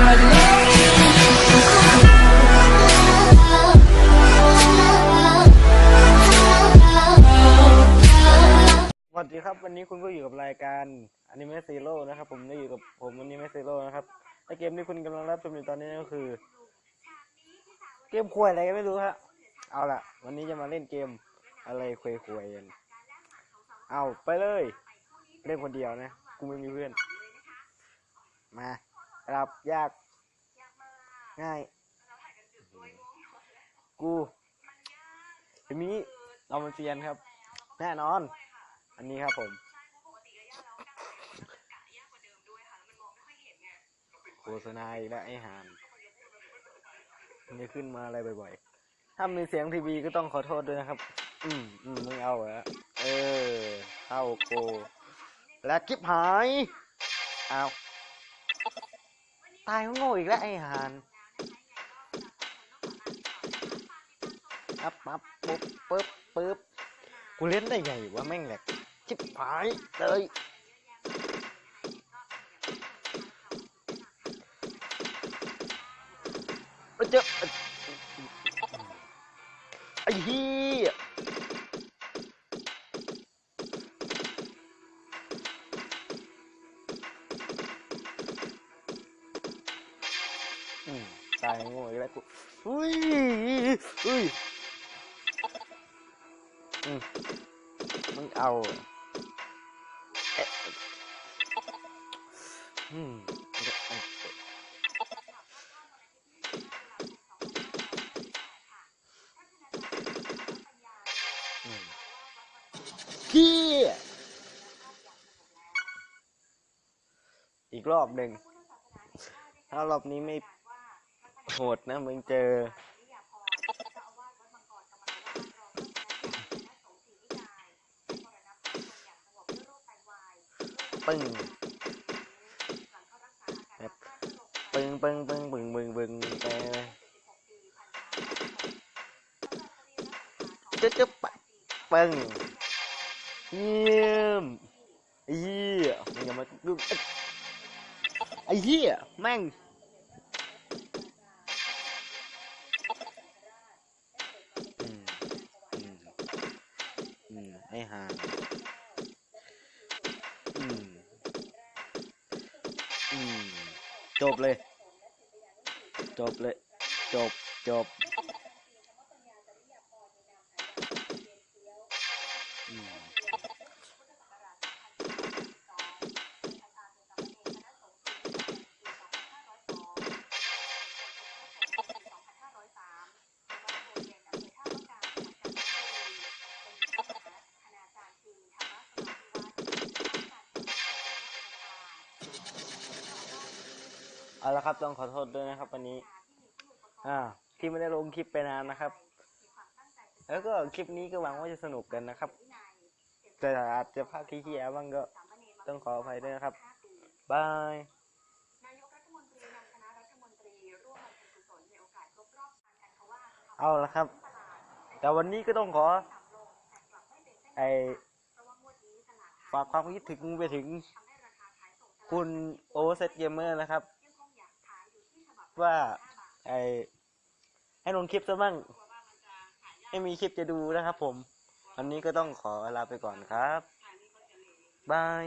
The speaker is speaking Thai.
สวัสดีครับ วันนี้คุณก็อยู่กับรายการอนิเมะซีโร่นะครับ ผมได้อยู่กับผมอนิเมะซีโร่นะครับและเกมที่คุณกำลังรับชมอยู่ตอนนี้ก็คือ เกมควยอะไรก็ไม่รู้ฮะเอาล่ะ วันนี้จะมาเล่นเกมอะไรควยควยกันเอาไปเลย เล่นคนเดียวนะ กูไม่มีเพื่อน มา รับยาก ง่าย กูเอมี่เรามันเซียนครับ แน่นอน อันนี้ครับผมโฆษณาอีกแล้วไอ้หานมันจะขึ้นมาอะไรบ่อยๆ ถ้ามีเสียงทีวีก็ต้องขอโทษด้วยนะครับ อืมอืมมึงเอาเหรอ เออ เข้าโก และคลิปหาย เอา ตายเขาโง่อีกแล้วไอ้หานปั๊บปั๊บปุ๊บปุ๊บปุ๊บกูเล่นได้ไงวะแม่งแหลกชิบหายเลยเอ้ยเจอ ตายโง่อีกแล้วกูอุ้ยอุ้ยอืมมึงเอาเหรอเอ๊ะอืมเดี๋ยวเอาอืมเฮียอีกรอบหนึ่งถ้ารอบนี้ไม่ โหดนะมึงเจอ ปึ้งแบบปึ้งปึ้งปึ้งปึ้งปึ้งปึ้งไปเลยจ๊บจ๊บปะปึ้งเยี่ยมไอ้เหี้ยมึงอย่ามาดูไอ้เหี้ยแม่ง ให้ห่างอืมอืมจบเลย จบเลย จบ จบ เอาละครับต้องขอโทษด้วยนะครับ วันนี้ อ่า ที่ไม่ได้ลงคลิปไปนานนะครับ แล้วก็คลิปนี้ก็หวังว่าจะสนุกกันนะครับแต่อาจจะพลาดที่เฮียบ้างก็ต้องขออภัยด้วยนะครับบายเอาละครับ แต่วันนี้ก็ต้องขอ ไอฝากความคิดถึงไปถึงคุณโอเซตเกมเมอร์นะครับ ว่า ไอให้ลงคลิปซะบ้างให้มีคลิปจะดูนะครับผม วันนี้ก็ต้องขอลาไปก่อนครับ บาย